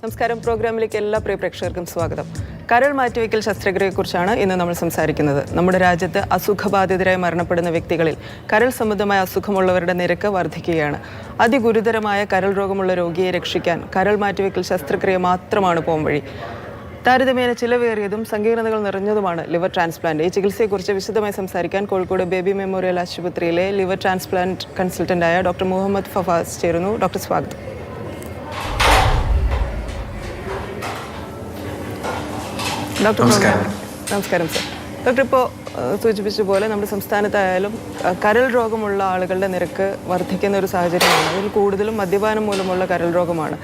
നമസ്കാരം. പ്രോഗ്രാമിലേക്ക് എല്ലാ പ്രിയ പ്രേക്ഷകർക്കും സ്വാഗതം. കരൾ മാറ്റിവെക്കൽ ശസ്ത്രക്രിയയെക്കുറിച്ചാണ് ഇന്ന് നമ്മൾ സംസാരിക്കുന്നത്. നമ്മുടെ രാജ്യത്ത് അസുഖബാധിതരായി മരണപ്പെടുന്ന വ്യക്തികളിൽ കരൾ സംബന്ധമായ അസുഖമുള്ളവരുടെ നിരക്ക് വർദ്ധിക്കുകയാണ്. അതിഗുരുതരമായ കരൾ രോഗമുള്ള രോഗിയെ രക്ഷിക്കാൻ കരൾ മാറ്റിവെക്കൽ ശസ്ത്രക്രിയ മാത്രമാണ് പോംവഴി താരതമ്യേന ചിലവേറിയതും സങ്കീർണതകൾ നിറഞ്ഞതുമാണ് ലിവർ ട്രാൻസ്പ്ലാന്റ്. ഈ ചികിത്സയെക്കുറിച്ച് വിശദമായി സംസാരിക്കാൻ കോഴിക്കോട് ബേബി മെമ്മോറിയൽ ആശുപത്രിയിലെ ലിവർ ട്രാൻസ്പ്ലാന്റ് കൺസൾട്ടന്റായ ഡോക്ടർ മുഹമ്മദ് ഫവാസ് ചേരുന്നു. ഡോക്ടർ സ്വാഗതം. ഡോക്ടർ നമസ്കാരം. നമസ്കാരം സർ. ഡോക്ടർ ഇപ്പോൾ സൂചിപ്പിച്ച പോലെ നമ്മുടെ സംസ്ഥാനത്തായാലും കരൾ രോഗമുള്ള ആളുകളുടെ നിരക്ക് വർദ്ധിക്കുന്ന ഒരു സാഹചര്യമാണ്. അതിൽ കൂടുതലും മദ്യപാനം മൂലമുള്ള കരൾ രോഗമാണ്.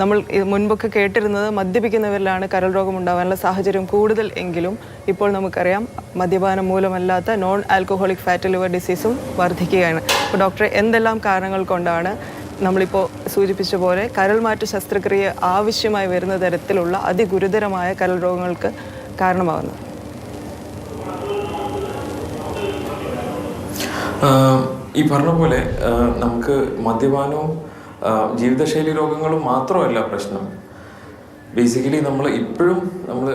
നമ്മൾ മുൻപൊക്കെ കേട്ടിരുന്നത് മദ്യപിക്കുന്നവരിലാണ് കരൾ രോഗം ഉണ്ടാകാനുള്ള സാഹചര്യം കൂടുതൽ എങ്കിലും ഇപ്പോൾ നമുക്കറിയാം മദ്യപാനം മൂലമല്ലാത്ത നോൺ ആൽക്കഹോളിക് ഫാറ്റ് ലിവർ ഡിസീസും വർദ്ധിക്കുകയാണ്. അപ്പോൾ ഡോക്ടറെ എന്തെല്ലാം കാരണങ്ങൾ കൊണ്ടാണ് നമ്മളിപ്പോൾ സൂചിപ്പിച്ച പോലെ കരൾ മാറ്റ ശസ്ത്രക്രിയ ആവശ്യമായി വരുന്ന തരത്തിലുള്ള അതിഗുരുതരമായ കരൾ രോഗങ്ങൾക്ക് കാരണമാകുന്നത് ഈ പറഞ്ഞ പോലെ നമുക്ക് മദ്യപാനവും ജീവിതശൈലി രോഗങ്ങളും മാത്രമല്ല പ്രശ്നം. ബേസിക്കലി നമ്മൾ ഇപ്പോഴും നമ്മൾ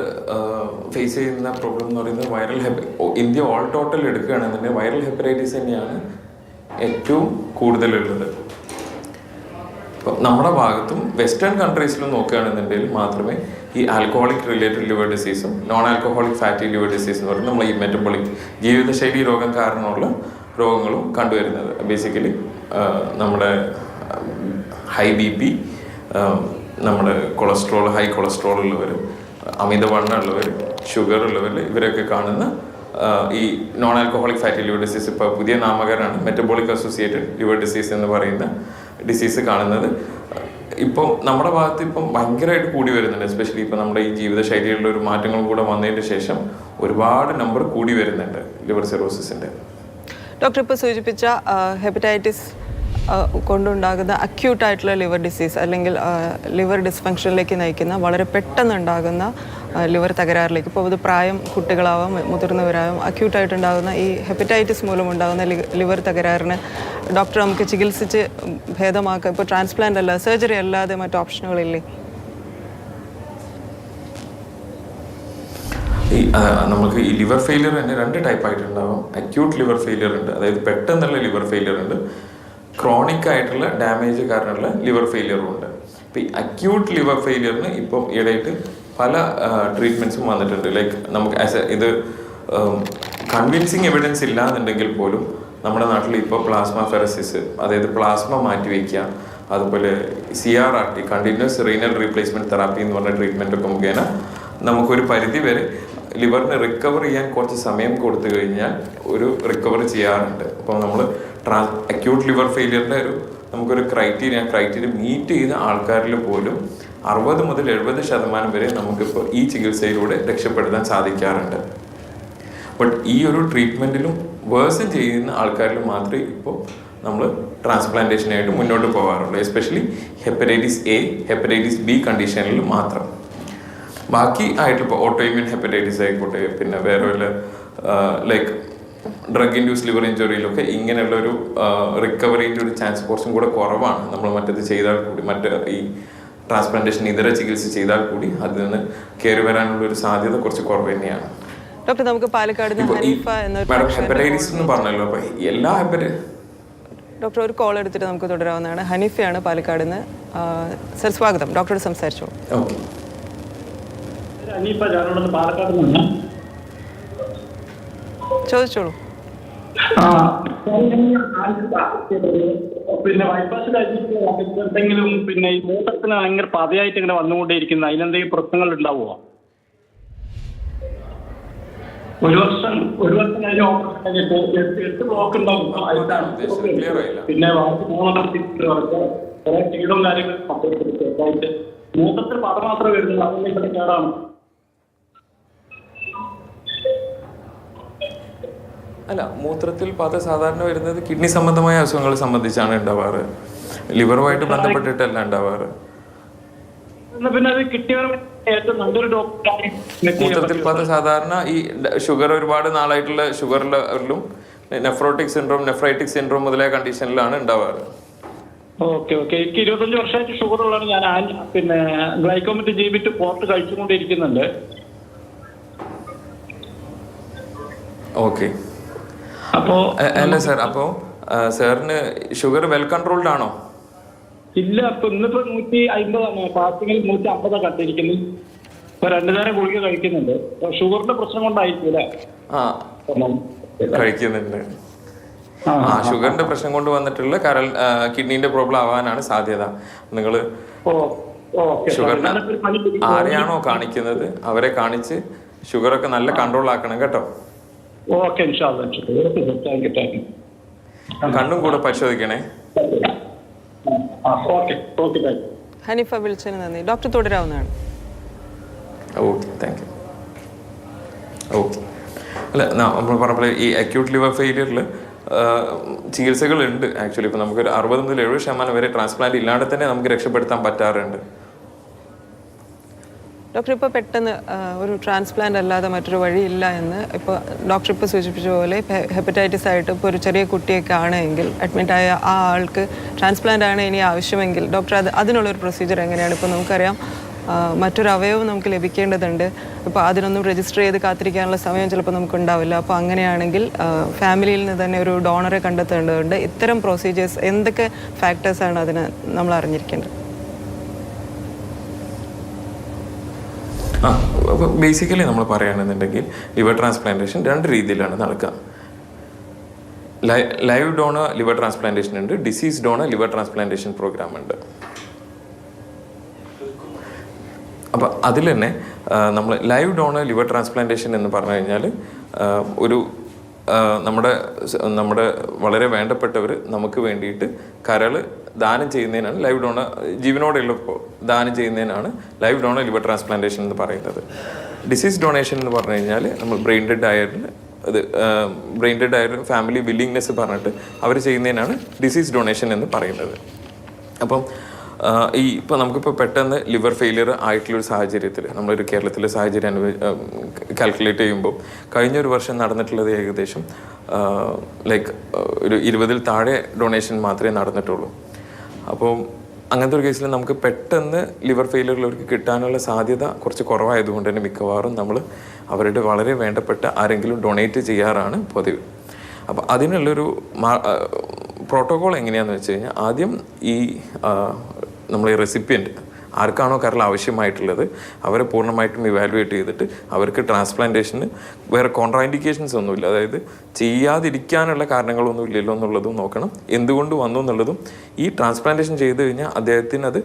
ഫേസ് ചെയ്യുന്ന പ്രോബ്ലം എന്ന് പറയുന്നത് വൈറൽ ഹെപ്പ ഇന്ത്യ ഓൾ ടോട്ടൽ എടുക്കുകയാണെന്നുണ്ടെങ്കിൽ വൈറൽ ഹെപ്പറ്റൈറ്റിസ് തന്നെയാണ് ഏറ്റവും കൂടുതലുള്ളത്. ഇപ്പം നമ്മുടെ ഭാഗത്തും വെസ്റ്റേൺ കൺട്രീസിലും നോക്കുകയാണെന്നുണ്ടെങ്കിൽ മാത്രമേ ഈ alcoholic related liver ഡിസീസും non alcoholic fatty liver disease എന്ന് പറയുന്നത് നമ്മൾ ഈ മെറ്റബോളിക് ജീവിതശൈലി രോഗം കാരണമുള്ള രോഗങ്ങളും കണ്ടുവരുന്നത്. ബേസിക്കലി നമ്മുടെ ഹൈ ബി പി നമ്മുടെ കൊളസ്ട്രോൾ ഹൈ കൊളസ്ട്രോൾ ഉള്ളവർ അമിതവണ്ണ ഉള്ളവർ ഷുഗർ ഉള്ളവർ ഇവരൊക്കെ കാണുന്ന ഈ non alcoholic fatty liver disease ഇപ്പോൾ പുതിയ നാമകരണമാണ് മെറ്റബോളിക് അസോസിയേറ്റഡ് ലിവർ ഡിസീസ് എന്ന് പറയുന്ന ഡിസീസ് കാണുന്നത്. ഇപ്പം നമ്മുടെ ഭാഗത്ത് ഇപ്പം ഭയങ്കരമായിട്ട് കൂടി വരുന്നുണ്ട്. എസ്പെഷ്യലി ഇപ്പം നമ്മുടെ ഈ ജീവിതശൈലിയിലുള്ള ഒരു മാറ്റങ്ങൾ കൂടെ വന്നതിന് ശേഷം ഒരുപാട് നമ്പർ കൂടി വരുന്നുണ്ട് ലിവർ സിറോസിസിന്റെ ഡോക്ടർ ഇപ്പോൾ സൂചിപ്പിച്ച ഹെപ്പറ്റൈറ്റിസ് കൊണ്ടുണ്ടാകുന്ന അക്യൂട്ടായിട്ടുള്ള ലിവർ ഡിസീസ് അല്ലെങ്കിൽ ലിവർ ഡിസ്ഫങ്ഷനിലേക്ക് നയിക്കുന്ന വളരെ പെട്ടെന്ന് ഉണ്ടാകുന്ന ലിവർ തകരാറിലേക്ക് ഇപ്പോൾ അത് പ്രായം കുട്ടികളാവാം മുതിർന്നവരാവാം അക്യൂട്ടായിട്ടുണ്ടാകുന്ന ഈ ഹെപ്പറ്റൈറ്റിസ് മൂലമുണ്ടാകുന്ന ലിവർ തകരാറിന് ഡോക്ടർ നമുക്ക് ചികിത്സിച്ച് ഭേദമാക്കുക ഇപ്പോൾ ട്രാൻസ്പ്ലാന്റ് അല്ല സർജറി അല്ലാതെ മറ്റു ഓപ്ഷനുകളില്ലേ ഈ നമുക്ക് ഈ ലിവർ ഫെയിലിയർ തന്നെ രണ്ട് ടൈപ്പ് ആയിട്ടുണ്ടാവും. അക്യൂട്ട് ലിവർ ഫെയിലിയർ ഉണ്ട് അതായത് പെട്ടെന്നുള്ള ലിവർ ഫെയിലിയർ ഉണ്ട്. ക്രോണിക് ആയിട്ടുള്ള ഡാമേജ് കാരണമുള്ള ലിവർ ഫെയിലിയറും ഉണ്ട്. ഇപ്പം ഈ അക്യൂട്ട് ലിവർ ഫെയിലിയറിന് ഇപ്പം ഈയിടെയായിട്ട് പല ട്രീറ്റ്മെന്റ്സും വന്നിട്ടുണ്ട്. ലൈക്ക് നമുക്ക് ആസ് എ ഇത് കൺവിൻസിങ് എവിഡൻസ് ഇല്ല എന്നുണ്ടെങ്കിൽ പോലും നമ്മുടെ നാട്ടിൽ ഇപ്പോൾ പ്ലാസ്മ ഫെറസിസ് അതായത് പ്ലാസ്മ മാറ്റി വയ്ക്കുക അതുപോലെ C R R T continuous renal replacement therapy എന്ന് പറഞ്ഞ ട്രീറ്റ്മെന്റ് ഒക്കെ മുഖേന നമുക്കൊരു പരിധി വരെ ലിവറിന് റിക്കവർ ചെയ്യാൻ കുറച്ച് സമയം കൊടുത്തു കഴിഞ്ഞാൽ ഒരു റിക്കവർ ചെയ്യാറുണ്ട്. അപ്പോൾ നമ്മൾ ട്രാൻസ് അക്യൂട്ട് ലിവർ ഫെയിലിയറിന്റെ ഒരു നമുക്കൊരു ക്രൈറ്റീരിയ ക്രൈറ്റീരിയ മീറ്റ് ചെയ്ത ആൾക്കാരിൽ പോലും അറുപത് മുതൽ എഴുപത് ശതമാനം വരെ നമുക്കിപ്പോൾ ഈ ചികിത്സയിലൂടെ രക്ഷപ്പെടുത്താൻ സാധിക്കാറുണ്ട്. ബട്ട് ഈ ഒരു ട്രീറ്റ്മെന്റിലും വേഴ്സൺ ചെയ്യുന്ന ആൾക്കാരിൽ മാത്രമേ ഇപ്പോൾ നമ്മൾ ട്രാൻസ്പ്ലാന്റേഷനായിട്ട് മുന്നോട്ട് പോകാറുള്ളൂ. Especially hepatitis A hepatitis B കണ്ടീഷനിൽ മാത്രം. ബാക്കി ആയിട്ട് ഇപ്പോൾ ഓട്ടോയിമ്യൂൺ ഹെപ്പറ്റൈറ്റിസ് ആയിക്കോട്ടെ പിന്നെ വേറെ വല്ല ലൈക്ക് ഡ്രഗ് ഇൻഡ്യൂസ് ലിവർ ഇഞ്ചുറിയിലൊക്കെ ഇങ്ങനെയുള്ള ഒരു റിക്കവറിന്റെ ഒരു ചാൻസ് കുറച്ചും കൂടെ കുറവാണ്. നമ്മൾ മറ്റത് ചെയ്താൽ കൂടി മറ്റേ ഈ ട്രാൻസ്പ്ലാന്റേഷൻ ഇതര ചികിത്സ ചെയ്താൽ കൂടി അതിൽ നിന്ന് കയറി വരാനുള്ള ഒരു സാധ്യത കുറച്ച് കുറവ് തന്നെയാണ്. ഡോക്ടർ നമുക്ക് പാലക്കാട് മാഡം ഹെപ്പറ്റൈറ്റിസ് എന്ന് പറഞ്ഞല്ലോ അപ്പൊ എല്ലാ ഹെപ്പറ്റൈ ഡോക്ടർ ഒരു കോൾ എടുത്തിട്ട് നമുക്ക് തുടരാവുന്നതാണ്. ഹനീഫയാണ് പാലക്കാട് നിന്ന്. സർ സ്വാഗതം. ഡോക്ടറോട് സംസാരിച്ചോ? ചോദിച്ചോളൂ. പിന്നെ ബൈപ്പാസ് കഴിഞ്ഞിട്ട് എന്തെങ്കിലും പിന്നെ ഈ മൂത്രത്തിന് ഭയങ്കര പതയായിട്ട് ഇങ്ങനെ വന്നുകൊണ്ടേയിരിക്കുന്നത് അതിനെന്തെങ്കിലും പ്രശ്നങ്ങൾ ഉണ്ടാവുമോ ഒരു വർഷം ഒരു വർഷം കഴിഞ്ഞ് ഓപ്പറേഷൻ കഴിഞ്ഞിട്ട് എട്ട് എട്ട് ബ്ലോക്ക് ഉണ്ടാവും. പിന്നെ വാക്ക് മൂന്നെണ്ണം കുറെ ക്ഷീണവും കാര്യങ്ങളും മൂത്രത്തിൽ പത മാത്രമേ വരുന്നുള്ളൂ. അതൊന്നും ഇവിടെ കേടാണ്. അല്ല മൂത്രത്തിൽ പാത സാധാരണ വരുന്നത് കിഡ്നി സംബന്ധമായ അസുഖങ്ങൾ സംബന്ധിച്ചാണ് ഉണ്ടാവാറ്. ലിവറുമായിട്ട് ബന്ധപ്പെട്ടിട്ടല്ല ഉണ്ടാവാറ്. മൂത്രത്തിൽ പാത സാധാരണ ഈ ഷുഗർ ഒരുപാട് നാളായിട്ടുള്ള ഷുഗറിലും നെഫ്രോട്ടിക് സിൻഡ്രോം നെഫ്രൈറ്റിക് സിൻഡ്രോം മുതലായ കണ്ടീഷനിലാണ് ഉണ്ടാവാറ്. ഓക്കെ ഓക്കെ എനിക്ക് ഇരുപത്തഞ്ച് വർഷമായിട്ട് ഷുഗർ ഉള്ളതാണ് ഞാൻ. പിന്നെ ഗ്ലൈക്കോമെറ്റ് ജീവിട്ട് പോർട്ട് കഴിച്ചുകൊണ്ടിരിക്കുന്നുണ്ട്. ഓക്കെ അപ്പോ അല്ല സാർ അപ്പോ സാറിന് ഷുഗർ വെൽ കൺട്രോൾഡ് ആണോ? ഇല്ല ഇപ്പൊ ഇന്നിപ്പോ നൂറ്റി അമ്പതാണ് ഫാസ്റ്റിംഗിൽ നൂറ്റി അമ്പതാ കണ്ടിരിക്കുന്നത്. ഇപ്പൊ രണ്ടു നേരം ഗുളിക കഴിക്കുന്നുണ്ട്. ഷുഗറിന്റെ പ്രശ്നം കൊണ്ടായിരിക്കും ആ കഴിക്കുന്നുണ്ട്. ആ ഷുഗറിന്റെ പ്രശ്നം കൊണ്ട് വന്നിട്ടുള്ള കരൾ കിഡ്നീന്റെ പ്രോബ്ലം ആവാനാണ് സാധ്യത. നിങ്ങൾ ഷുഗറിന് ആരെയാണോ കാണിക്കുന്നത് അവരെ കാണിച്ച് ഷുഗറൊക്കെ നല്ല കൺട്രോൾ ആക്കണം കേട്ടോ. Okay thank you thank you കണ്ണും കൂടെ പരിശോധിക്കണേ. Okay okay thank you Hanifa വിളിച്ചതിന് നന്ദി. Doctor തുടരാവുന്നതാണ്. Okay thank you okay. അല്ല നമ്മൾ പറഞ്ഞ ഈ അക്യൂട്ട് ലിവർ ഫെയിലിയറിൽ ചികിത്സകളുണ്ട്. ആക്ച്വലി ഇപ്പോൾ നമുക്കൊരു അറുപത് മുതൽ എഴുപത് ശതമാനം വരെ ട്രാൻസ്പ്ലാന്റ് ഇല്ലാതെ തന്നെ നമുക്ക് രക്ഷപ്പെടുത്താൻ പറ്റാറുണ്ട്. ഡോക്ടർ ഇപ്പോൾ പെട്ടെന്ന് ഒരു ട്രാൻസ്പ്ലാന്റ് അല്ലാതെ മറ്റൊരു വഴിയില്ല എന്ന് ഇപ്പോൾ ഡോക്ടർ ഇപ്പോൾ സൂചിപ്പിച്ച പോലെ ഹെപ്പറ്റൈറ്റിസ് ആയിട്ട് ഇപ്പോൾ ഒരു ചെറിയ കുട്ടിയൊക്കെ ആണെങ്കിൽ അഡ്മിറ്റ് ആയ ആ ആൾക്ക് ട്രാൻസ്പ്ലാന്റ് ആണ് ഇനി ആവശ്യമെങ്കിൽ ഡോക്ടർ അത് അതിനുള്ളൊരു പ്രൊസീജിയർ എങ്ങനെയാണ്? ഇപ്പോൾ നമുക്കറിയാം മറ്റൊരു അവയവം നമുക്ക് ലഭിക്കേണ്ടതുണ്ട്. ഇപ്പോൾ അതിനൊന്നും രജിസ്റ്റർ ചെയ്ത് കാത്തിരിക്കാനുള്ള സമയം ചിലപ്പോൾ നമുക്ക് ഉണ്ടാവില്ല അപ്പോൾ അങ്ങനെയാണെങ്കിൽ ഫാമിലിയിൽ നിന്ന് തന്നെ ഒരു ഡോണറെ കണ്ടെത്തേണ്ടതുണ്ട്. ഇത്തരം പ്രൊസീജിയേഴ്സ് എന്തൊക്കെ ഫാക്ടേഴ്സാണ് അതിന് നമ്മൾ അറിഞ്ഞിരിക്കേണ്ടത്? ആ ബേസിക്കലി നമ്മൾ പറയുകയാണെന്നുണ്ടെങ്കിൽ ലിവർ ട്രാൻസ്പ്ലാന്റേഷൻ രണ്ട് രീതിയിലാണ് നടക്കുക. ലൈവ് ഡോണർ ലിവർ ട്രാൻസ്പ്ലാന്റേഷൻ ഉണ്ട് disease donor liver transplantation program ഉണ്ട്. അപ്പോൾ അതിൽ തന്നെ നമ്മൾ ലൈവ് ഡോണർ ലിവർ ട്രാൻസ്പ്ലാന്റേഷൻ എന്ന് പറഞ്ഞു കഴിഞ്ഞാൽ ഒരു നമ്മുടെ നമ്മുടെ വളരെ വേണ്ടപ്പെട്ടവർ നമുക്ക് വേണ്ടിയിട്ട് കരൾ ദാനം ചെയ്യുന്നതിനാണ് ലൈവ് ഡോണർ ജീവനോടെയുള്ളപ്പോൾ ദാനം ചെയ്യുന്നതിനാണ് ലൈവ് ഡോണർ ലിവർ ട്രാൻസ്പ്ലാന്റേഷൻ എന്ന് പറയുന്നത്. ഡിസീസ് ഡൊണേഷൻ എന്ന് പറഞ്ഞു കഴിഞ്ഞാൽ നമ്മൾ ബ്രെയിൻ ഡെഡ് ആയതിന് അത് ബ്രെയിൻ ഡെഡ് ആയ ഫാമിലി വില്ലിങ്നെസ് പറഞ്ഞിട്ട് അവർ ചെയ്യുന്നതിനാണ് ഡിസീസ് ഡൊണേഷൻ എന്ന് പറയുന്നത്. അപ്പം ഈ ഇപ്പോൾ നമുക്കിപ്പോൾ പെട്ടെന്ന് ലിവർ ഫെയിലിയർ ആയിട്ടുള്ളൊരു സാഹചര്യത്തിൽ നമ്മളൊരു കേരളത്തിലെ സാഹചര്യം അനുഭവ കാൽക്കുലേറ്റ് ചെയ്യുമ്പോൾ കഴിഞ്ഞ ഒരു വർഷം നടന്നിട്ടുള്ളത് ഏകദേശം ലൈക്ക് ഒരു ഇരുപതിൽ താഴെ ഡൊണേഷൻ മാത്രമേ നടന്നിട്ടുള്ളൂ. അപ്പോൾ അങ്ങനത്തെ ഒരു കേസിൽ നമുക്ക് പെട്ടെന്ന് ലിവർ ഫെയിലിയറിലവർക്ക് കിട്ടാനുള്ള സാധ്യത കുറച്ച് കുറവായതുകൊണ്ട് തന്നെ മിക്കവാറും നമ്മൾ അവരുടെ വളരെ വേണ്ടപ്പെട്ട ആരെങ്കിലും ഡൊണേറ്റ് ചെയ്യാറാണ് പതിവ്. അപ്പോൾ അതിനുള്ളൊരു പ്രോട്ടോകോൾ എങ്ങനെയാണെന്ന് വെച്ച് കഴിഞ്ഞാൽ ആദ്യം ഈ നമ്മൾ ഈ റെസിപ്പിയന്റ് ആർക്കാണോ കരൾ ആവശ്യമായിട്ടുള്ളത് അവരെ പൂർണമായിട്ടും ഇവാലുവേറ്റ് ചെയ്തിട്ട് അവർക്ക് ട്രാൻസ്പ്ലാന്റേഷന് വേറെ കോൺട്രാൻഡിക്കേഷൻസ് ഒന്നുമില്ല. അതായത് ചെയ്യാതിരിക്കാനുള്ള കാരണങ്ങളൊന്നും ഇല്ലല്ലോ എന്നുള്ളതും നോക്കണം. എന്തുകൊണ്ട് വന്നു എന്നുള്ളതും ഈ ട്രാൻസ്പ്ലാന്റേഷൻ ചെയ്തു കഴിഞ്ഞാൽ അദ്ദേഹത്തിന് അത്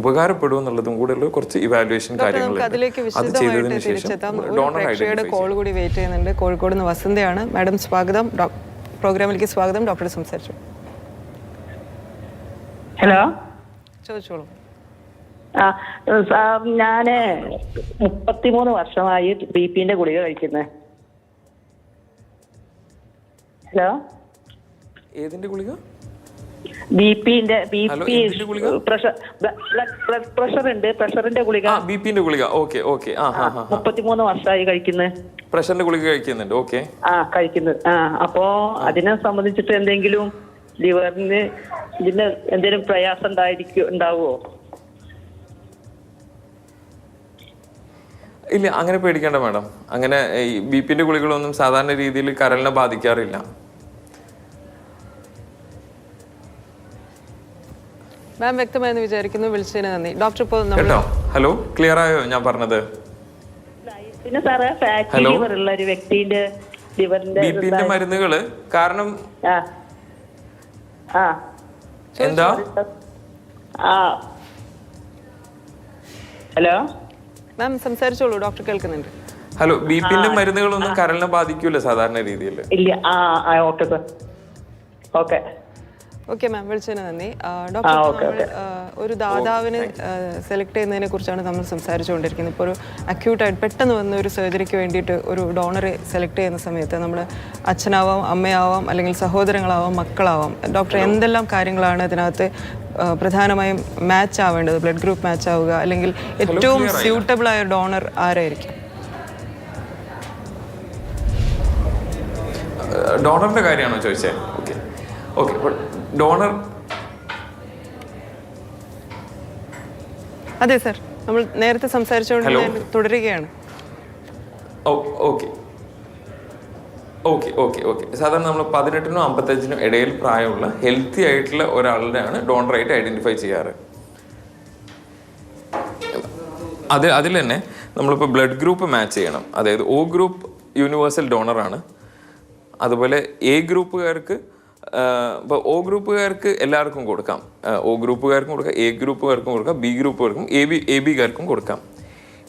ഉപകാരപ്പെടും എന്നുള്ളതും കൂടെയുള്ള കുറച്ച് ഇവാലുവേഷൻ കാര്യങ്ങൾ അത് ചെയ്തതിന് വിശദമായിട്ട് ശേഷം ഡോണർ കോൾ കൂടി വെയിറ്റ് ചെയ്യുന്നുണ്ട്. കോഴിക്കോട് നിന്ന് വസന്തയാണ്. മാഡം സ്വാഗതം. പ്രോഗ്രാമിലേക്ക് സ്വാഗതം. ഡോക്ടർ സംസാരിച്ചു. ഹലോ? ചോദിച്ചോളൂ. ആ സാർ ഞാൻ മുപ്പത്തിമൂന്ന് വർഷമായി ബി പിന്റെ ഗുളിക കഴിക്കുന്നത് ഹലോ? ഏതിന്റെ ഗുളിക? ബി പിന്റെ B P? Pressure blood pressure ഉണ്ട് പ്രഷറിന്റെ ഗുളിക. ബി പിന്റെ ഗുളിക. Okay okay. മുപ്പത്തിമൂന്ന് വർഷമായി കഴിക്കുന്നത് പ്രഷറിന്റെ ഗുളിക കഴിക്കുന്നുണ്ട്. ഓക്കെ. ആ കഴിക്കുന്നത് ആ അപ്പോ അതിനെ സംബന്ധിച്ചിട്ട് എന്തെങ്കിലും ലിവറിന് ഇതിന് എന്തെങ്കിലും പ്രയാസം ഉണ്ടായിരിക്കും ഉണ്ടാവുമോ ഇല്ല അങ്ങനെ പേടിക്കണ്ട മാഡം. അങ്ങനെ ഈ ബി പിന്റെ ഗുളികളൊന്നും സാധാരണ രീതിയിൽ കരളിനെ ബാധിക്കാറില്ല. മാം വ്യക്തമായെന്ന് വിചാരിക്കുന്നു. വിളിച്ചതിന് നന്ദി. ഡോക്ടർ ഇപ്പോൾ നമ്മൾ കേട്ടോ? ഹലോ ക്ലിയർ ആയോ ഞാൻ പറഞ്ഞത്? പിന്നെ സാറേ ഫാറ്റി ഹലോ? ലിവർ ഉള്ള ഒരു വ്യക്തിന്റെ ലിവറിന്റെ ബി പിന്റെ മരുന്നുകൾ കാരണം എന്താ? ഹലോ? മാം സംസാരിച്ചോളൂ. ഡോക്ടർ കേൾക്കുന്നുണ്ട്. ഹലോ ബി പിന്റെ മരുന്നുകളൊന്നും കരളിനെ ബാധിക്കൂല സാധാരണ രീതിയിൽ. ഇല്ല. ആ okay sir okay okay ma'am വിളിച്ചതിന് നന്ദി. ഡോക്ടർ നമ്മൾ ഒരു ദാതാവിനെ സെലക്ട് ചെയ്യുന്നതിനെ കുറിച്ചാണ് നമ്മൾ സംസാരിച്ചുകൊണ്ടിരിക്കുന്നത്. ഇപ്പോൾ ഒരു അക്യൂട്ടായിട്ട് പെട്ടെന്ന് വന്ന ഒരു സർജറിക്ക് വേണ്ടിയിട്ട് ഒരു ഡോണറെ സെലക്ട് ചെയ്യുന്ന സമയത്ത് നമ്മൾ അച്ഛനാവാം അമ്മയാവാം അല്ലെങ്കിൽ സഹോദരങ്ങളാവാം മക്കളാവാം. ഡോക്ടർ എന്തെല്ലാം കാര്യങ്ങളാണ് ഇതിനകത്ത് പ്രധാനമായും മാച്ച് ആവേണ്ടത്? ബ്ലഡ് ഗ്രൂപ്പ് മാച്ച് ആവുക അല്ലെങ്കിൽ ഏറ്റവും സ്യൂട്ടബിൾ ആയ ഡോണർ ആരായിരിക്കും? ഡോണറിന്റെ കാര്യമാണോ ചോദിച്ചത് ഓക്കെ ഓക്കെ ഡോണർ. അതെ സർ. നമ്മൾ നേരത്തെ സംസാരിച്ചുകൊണ്ട് തുടരുകയാണ്. ഓക്കെ. Okay okay okay. സാധാരണ നമ്മൾ പതിനെട്ടിനും അമ്പത്തഞ്ചിനും ഇടയിൽ പ്രായമുള്ള ഹെൽത്തി ആയിട്ടുള്ള ഒരാളുടെയാണ് ഡോണറായിട്ട് ഐഡന്റിഫൈ ചെയ്യാറ്. അത് അതിൽ തന്നെ നമ്മളിപ്പോൾ ബ്ലഡ് ഗ്രൂപ്പ് മാച്ച് ചെയ്യണം. അതായത് ഒ ഗ്രൂപ്പ് യൂണിവേഴ്സൽ ഡോണറാണ്. അതുപോലെ എ ഗ്രൂപ്പുകാർക്ക് ഇപ്പോൾ ഒ ഗ്രൂപ്പുകാർക്ക് എല്ലാവർക്കും കൊടുക്കാം. ഒ ഗ്രൂപ്പുകാർക്കും കൊടുക്കാം എ ഗ്രൂപ്പുകാർക്കും കൊടുക്കാം ബി ഗ്രൂപ്പുകാർക്കും എ ബി എ ബിക്കാർക്കും കൊടുക്കാം.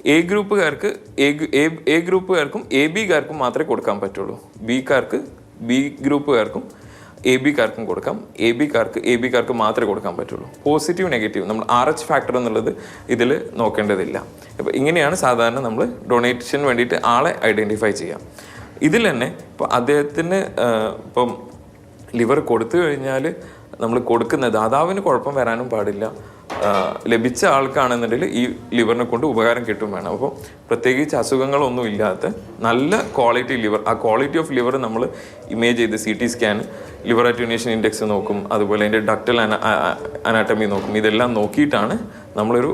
എ ഗ്രൂപ്പുകാർക്ക് എ എ- ഗ്രൂപ്പുകാർക്കും എ ബിക്കാർക്കും മാത്രമേ കൊടുക്കാൻ പറ്റുള്ളൂ. ബിക്കാർക്ക് ബി ഗ്രൂപ്പുകാർക്കും എ ബിക്കാർക്കും കൊടുക്കാം. എ ബിക്കാർക്ക് എ ബിക്കാർക്ക് മാത്രമേ കൊടുക്കാൻ പറ്റുള്ളൂ. പോസിറ്റീവ് നെഗറ്റീവ് നമ്മൾ ആർ എച്ച് ഫാക്ടർ എന്നുള്ളത് ഇതിൽ നോക്കേണ്ടതില്ല. അപ്പോൾ ഇങ്ങനെയാണ് സാധാരണ നമ്മൾ ഡൊണേഷന് വേണ്ടിയിട്ട് ആളെ ഐഡന്റിഫൈ ചെയ്യാം. ഇതിൽ തന്നെ ഇപ്പോൾ അദ്ദേഹത്തിന് ഇപ്പം ലിവർ കൊടുത്തു കഴിഞ്ഞാൽ നമ്മൾ കൊടുക്കുന്ന ദാതാവിന് കുഴപ്പം വരാനും പാടില്ല. ലഭിച്ച ആൾക്കാണെന്നുണ്ടെങ്കിൽ ഈ ലിവറിനെ കൊണ്ട് ഉപകാരം കിട്ടും വേണം. അപ്പോൾ പ്രത്യേകിച്ച് അസുഖങ്ങളൊന്നും ഇല്ലാത്ത നല്ല ക്വാളിറ്റി ലിവർ ആ ക്വാളിറ്റി ഓഫ് ലിവർ നമ്മൾ ഇമേജ് ചെയ്ത് C T scan liver attenuation index നോക്കും അതുപോലെ അതിന്റെ ഡക്ടൽ അനാട്ടമി നോക്കും ഇതെല്ലാം നോക്കിയിട്ടാണ് നമ്മളൊരു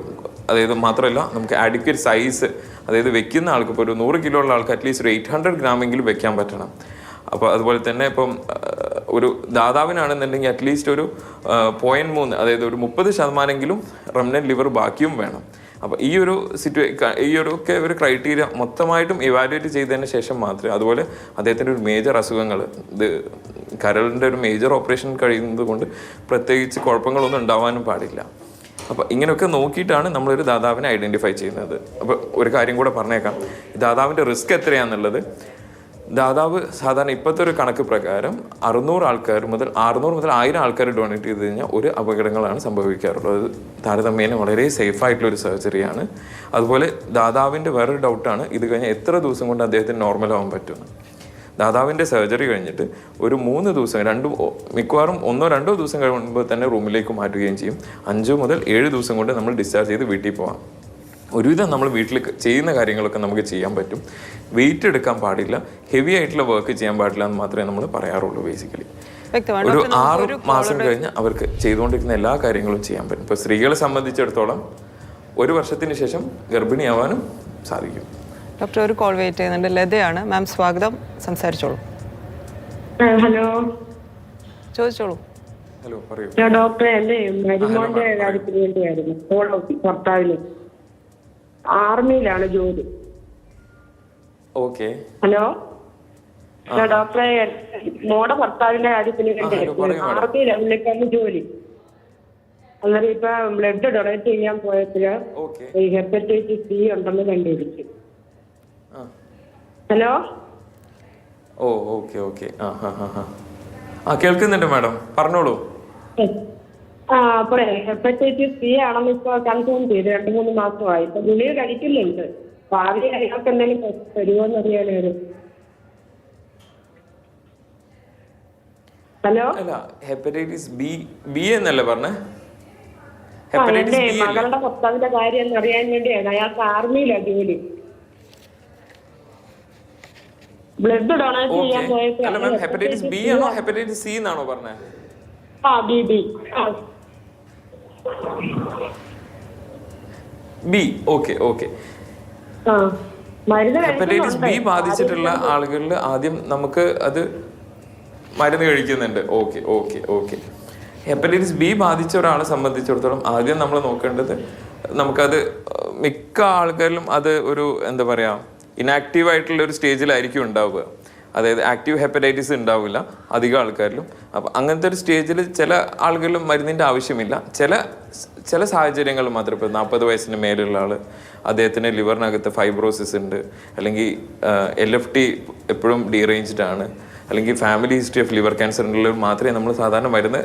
അതായത് മാത്രമല്ല നമുക്ക് ആഡിക്വറ്റ് സൈസ് അതായത് വെക്കുന്ന ആൾക്ക് ഇപ്പോൾ ഒരു നൂറ് കിലോ ഉള്ള ആൾക്ക് അറ്റ്ലീസ്റ്റ് ഒരു എയ്റ്റ് ഹൺഡ്രഡ് ഗ്രാമെങ്കിലും വെക്കാൻ പറ്റണം. അപ്പോൾ അതുപോലെ തന്നെ ഇപ്പം ഒരു ദാതാവിനാണെന്നുണ്ടെങ്കിൽ അറ്റ്ലീസ്റ്റ് ഒരു പോയിന്റ് മൂന്ന് അതായത് ഒരു മുപ്പത് ശതമാനമെങ്കിലും റംനൻ ലിവർ ബാക്കിയും വേണം. അപ്പോൾ ഈ ഒരു സിറ്റുവേ ഈ ഒരു ഒക്കെ ഒരു ക്രൈറ്റീരിയ മൊത്തമായിട്ടും ഇവാലുവേറ്റ് ചെയ്തതിന് ശേഷം മാത്രമേ അതുപോലെ അദ്ദേഹത്തിന്റെ ഒരു മേജർ അസുഖങ്ങൾ ഇത് കരളിന്റെ ഒരു മേജർ ഓപ്പറേഷൻ കഴിയുന്നത് കൊണ്ട് പ്രത്യേകിച്ച് കുഴപ്പങ്ങളൊന്നും ഉണ്ടാവാനും പാടില്ല. അപ്പോൾ ഇങ്ങനെയൊക്കെ നോക്കിയിട്ടാണ് നമ്മളൊരു ദാതാവിനെ ഐഡന്റിഫൈ ചെയ്യുന്നത്. അപ്പോൾ ഒരു കാര്യം കൂടെ പറഞ്ഞേക്കാം. ദാതാവിന്റെ റിസ്ക് എത്രയാണെന്നുള്ളത് ദാതാവ് സാധാരണ ഇപ്പോഴത്തെ ഒരു കണക്ക് പ്രകാരം അറുന്നൂറ് ആൾക്കാർ മുതൽ അറുന്നൂറ് മുതൽ ആയിരം ആൾക്കാർ ഡൊണേറ്റ് ചെയ്ത് കഴിഞ്ഞാൽ ഒരു അപകടങ്ങളാണ് സംഭവിക്കാറുള്ളത്. അത് താരതമ്യേന വളരെ സേഫ് ആയിട്ടുള്ള ഒരു സർജറിയാണ് അതുപോലെ ദാതാവിന്റെ വേറൊരു ഡൗട്ടാണ് ഇത് കഴിഞ്ഞാൽ എത്ര ദിവസം കൊണ്ട് അദ്ദേഹത്തിന് നോർമൽ ആവാൻ പറ്റുമെന്ന്. ദാതാവിന്റെ സർജറി കഴിഞ്ഞിട്ട് ഒരു മൂന്ന് ദിവസം രണ്ട് മിക്കവാറും ഒന്നോ രണ്ടോ ദിവസം കഴിയുമ്പോൾ തന്നെ റൂമിലേക്ക് മാറ്റുകയും ചെയ്യും. അഞ്ചോ മുതൽ ഏഴ് ദിവസം കൊണ്ട് നമ്മൾ ഡിസ്ചാർജ് ചെയ്ത് വീട്ടിൽ പോകാം ഒരുവിധം നമ്മൾ വീട്ടിൽ ചെയ്യുന്ന കാര്യങ്ങളൊക്കെ നമുക്ക് ചെയ്യാൻ പറ്റും. വെയിറ്റ് എടുക്കാൻ പാടില്ല. ഹെവി ആയിട്ടുള്ള വർക്ക് ചെയ്യാൻ പാടില്ല എന്ന് മാത്രമേ നമ്മൾ പറയാറുള്ളൂ ബേസിക്കലി ഒരു ആറ് മാസം കഴിഞ്ഞ് അവർക്ക് ചെയ്തുകൊണ്ടിരിക്കുന്ന എല്ലാ കാര്യങ്ങളും ചെയ്യാൻ പറ്റും. ഇപ്പോൾ സ്ത്രീകളെ സംബന്ധിച്ചിടത്തോളം ഒരു വർഷത്തിന് ശേഷം ഗർഭിണിയാവാനും സാധിക്കും. ഡോക്ടർ ഒരു കോൾ വെയിറ്റ് ചെയ്യുന്നുണ്ട്. ലതയാണ്. മാം സ്വാഗതം. സംസാരിച്ചോളൂ. ഹലോ. ചോദിച്ചോളൂ. ഹലോ പറയൂ. ഞാൻ ഡോക്ടറെ അല്ലേ മരുമോന്റെ കാര്യത്തിന് വേണ്ടിയായിരുന്നു. ഭർത്താവിന്. ആർമിയിലാണ് ജോലി. ഓക്കെ. ഹലോ? ഡോക്ടറെ മോടെ ഭർത്താവിന്റെ കാര്യത്തിന് ആർമിയിലാണ് പുള്ളിക്കാരന് ജോലി. അന്നേരം ഇപ്പൊ ബ്ലഡ് ഡൊണേറ്റ് ചെയ്യാൻ പോയപ്പോഴ് ഈ ഹെപ്പറ്റൈറ്റിസ് സി ഉണ്ടെന്ന് കണ്ടുപിടിച്ചു ഹലോ? ഓ ഓക്കെ ഓക്കെ. ആ കേൾക്കുന്നുണ്ട് മാഡം. പറഞ്ഞോളൂ. ആ അപ്പോഴേ ഹെപ്പറ്റൈറ്റിസ് സി ആണെന്ന് ഇപ്പൊ കൺഫേം ചെയ്ത്. രണ്ടു മൂന്ന് മാസമായി. ഇപ്പൊ ഗുളിക കഴിക്കുന്നുണ്ട്. ഭാവി അയാൾക്ക് എന്തെങ്കിലും തരുമോ എന്നറിയാനായിരുന്നു ഹലോ? അല്ല ഹെപ്പറ്റൈറ്റിസ് ബി ബി എന്നല്ലേ പറഞ്ഞേ? ഹെപ്പറ്റൈറ്റിസ് ബി അല്ലേ? മകളുടെ ഭർത്താവിന്റെ കാര്യം എന്ന് അറിയാൻ വേണ്ടിയാണ്. അയാൾക്ക് ആർമിയിലാണ് ജോലി. ബ്ലഡ് ഡൊണേറ്റ് ചെയ്യാൻ പോയപ്പോ അല്ല ഹെപ്പറ്റൈറ്റിസ് ബി ആണോ ഹെപ്പറ്റൈറ്റിസ് സി എന്നാണോ പറഞ്ഞത് ആ ബി ബി ആ. B okay okay. Hepatitis B ബാധിച്ചിട്ടുള്ള ആളുകളിൽ ആദ്യം നമുക്ക് അത് മരുന്ന് കഴിക്കുന്നുണ്ട്. Okay okay okay. Hepatitis B ബാധിച്ച ഒരാളെ സംബന്ധിച്ചിടത്തോളം ആദ്യം നമ്മൾ നോക്കേണ്ടത് നമുക്കത് മിക്ക ആൾക്കാരിലും അത് ഒരു എന്താ പറയാ ഇനാക്റ്റീവ് ആയിട്ടുള്ള ഒരു സ്റ്റേജിലായിരിക്കും ഉണ്ടാവുക. അതായത് ആക്റ്റീവ് ഹെപ്പറ്റൈറ്റിസ് ഉണ്ടാവില്ല അധികം ആൾക്കാരിലും. അപ്പം അങ്ങനത്തെ ഒരു സ്റ്റേജിൽ ചില ആളുകളിലും മരുന്നിന്റെ ആവശ്യമില്ല. ചില ചില സാഹചര്യങ്ങൾ മാത്രം ഇപ്പോൾ നാൽപ്പത് വയസ്സിന് മേലുള്ള ആൾ അദ്ദേഹത്തിന് ലിവറിനകത്ത് ഫൈബ്രോസിസ് ഉണ്ട്. അല്ലെങ്കിൽ എൽ എഫ് ടി എപ്പോഴും ഡീറേഞ്ച്ഡ് ആണ്. അല്ലെങ്കിൽ family history of liver cancer ഉള്ളവർ മാത്രമേ നമ്മൾ സാധാരണ മരുന്ന്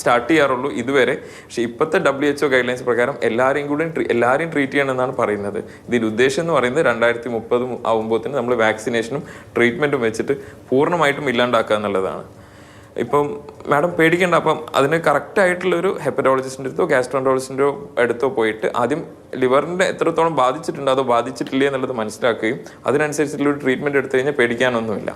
സ്റ്റാർട്ട് ചെയ്യാറുള്ളൂ ഇതുവരെ. പക്ഷേ ഇപ്പോഴത്തെ W H O guidelines പ്രകാരം എല്ലാവരെയും കൂടി എല്ലാവരെയും ട്രീറ്റ് ചെയ്യണമെന്നാണ് പറയുന്നത്. ഇതിന്റെ ഉദ്ദേശം എന്ന് പറയുന്നത് രണ്ടായിരത്തി മുപ്പത് ആകുമ്പോഴത്തേന് നമ്മൾ വാക്സിനേഷനും ട്രീറ്റ്മെന്റും വെച്ചിട്ട് പൂർണമായിട്ടും ഇല്ലാണ്ടാക്കുക എന്നുള്ളതാണ്. ഇപ്പം മാഡം പേടിക്കേണ്ട അപ്പം അതിന് കറക്റ്റ് ആയിട്ടുള്ളൊരു ഹെപ്പറ്റോളജിസ്റ്റിന്റെ അടുത്തോ ഗാസ്ട്രോന്റോളജിസ്റ്റിന്റെ അടുത്തോ പോയിട്ട് ആദ്യം ലിവറിന്റെ എത്രത്തോളം ബാധിച്ചിട്ടുണ്ടോ അതോ ബാധിച്ചിട്ടില്ലേ എന്നുള്ളത് മനസ്സിലാക്കുകയും അതിനനുസരിച്ചുള്ള ഒരു ട്രീറ്റ്മെന്റ് എടുത്തു കഴിഞ്ഞാൽ പേടിക്കാനൊന്നുമില്ല.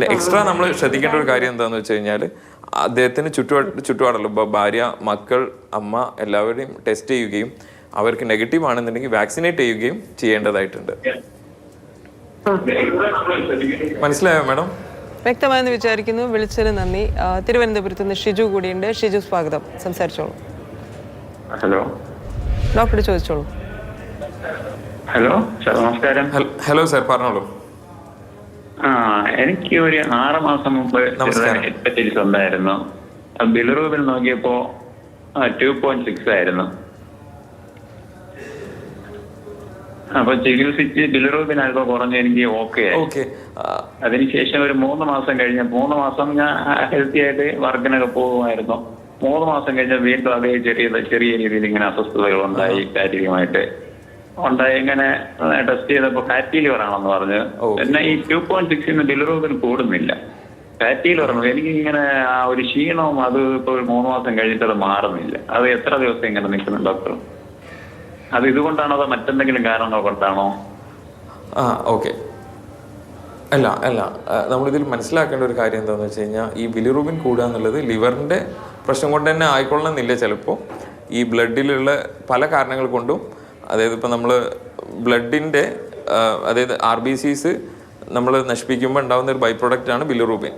എക്സ്ട്രാ നമ്മൾ ശ്രദ്ധിക്കേണ്ട ഒരു കാര്യം എന്താണെന്ന് വെച്ച് കഴിഞ്ഞാൽ അദ്ദേഹത്തിന് ചുറ്റുപാട് ചുറ്റുപാടുള്ള ഇപ്പോൾ ഭാര്യ മക്കൾ അമ്മ എല്ലാവരെയും ടെസ്റ്റ് ചെയ്യുകയും അവർക്ക് നെഗറ്റീവ് ആണെന്നുണ്ടെങ്കിൽ വാക്സിനേറ്റ് ചെയ്യുകയും ചെയ്യേണ്ടതായിട്ടുണ്ട്. മനസ്സിലായോ മാഡം? വ്യക്തമായെന്ന് വിചാരിക്കുന്നു. വിളിച്ചതിന് നന്ദി. തിരുവനന്തപുരത്ത് നിന്ന് ഷിജു കൂടിയുണ്ട്. ഷിജു സ്വാഗതം. സംസാരിച്ചോളൂ. ഹലോ? ഡോക്ടർ ചോദിച്ചോളൂ. ഹലോ? സാർ നമസ്കാരം. ഹലോ സാർ പറഞ്ഞോളൂ. ആ എനിക്ക് ഒരു ആറ് മാസം മുമ്പ് ഹെഡ്സെറ്റ് ഉണ്ടായിരുന്നു. ബിലറൂബിൽ നോക്കിയപ്പോ ടു പോയിന്റ് സിക്സ് ആയിരുന്നു. അപ്പൊ ചികിത്സിച്ച് ബിലറൂബിൻ അല്പം കുറഞ്ഞ് എനിക്ക് ഓക്കെ അതിനുശേഷം ഒരു മൂന്ന് മാസം കഴിഞ്ഞ മൂന്ന് മാസം ഞാൻ ഹെൽത്തി ആയിട്ട് വർക്കിനൊക്കെ പോകുമായിരുന്നു. മൂന്ന് മാസം കഴിഞ്ഞ വീണ്ടും അതേ ചെറിയ ചെറിയ രീതിയിൽ ഇങ്ങനെ അസ്വസ്ഥതകൾ ഉണ്ടായി ശാരീരികമായിട്ട്. ഉണ്ടായി ഇങ്ങനെ ടെസ്റ്റ് ചെയ്തപ്പോൾ ഫാറ്റി ലിവർ ആണെന്ന് പറഞ്ഞു. പിന്നെ ഈ ടു പോയിന്റ് സിക്സിന് ബിലറൂബിൻ കൂടുന്നില്ല. ഫാറ്റി ലിവർ എനിക്ക് ഇങ്ങനെ ആ ഒരു ക്ഷീണവും അത് ഇപ്പോൾ ഒരു മൂന്ന് മാസം കഴിഞ്ഞിട്ട് അത് മാറുന്നില്ല. അത് എത്ര ദിവസം ഇങ്ങനെ നിൽക്കുന്നു ഡോക്ടർ? അത് ഇതുകൊണ്ടാണോ അതോ മറ്റെന്തെങ്കിലും കാരണങ്ങൾ കൊണ്ടാണോ? ആ ഓക്കെ. അല്ല അല്ല. നമ്മളിതിൽ മനസ്സിലാക്കേണ്ട ഒരു കാര്യം എന്താണെന്ന് വെച്ച് കഴിഞ്ഞാൽ ഈ ബിലിറൂബിൻ കൂടുക എന്നുള്ളത് ലിവറിന്റെ പ്രശ്നം കൊണ്ട് തന്നെ ആയിക്കൊള്ളണമെന്നില്ല ചിലപ്പോൾ ഈ ബ്ലഡിലുള്ള പല കാരണങ്ങൾ കൊണ്ടും അതായത് ഇപ്പം നമ്മൾ ബ്ലഡിന്റെ അതായത് ആർ ബി സീസ് നമ്മൾ നശിപ്പിക്കുമ്പോൾ ഉണ്ടാകുന്ന ഒരു ബൈ പ്രൊഡക്റ്റാണ് ബിലിറൂബിൻ.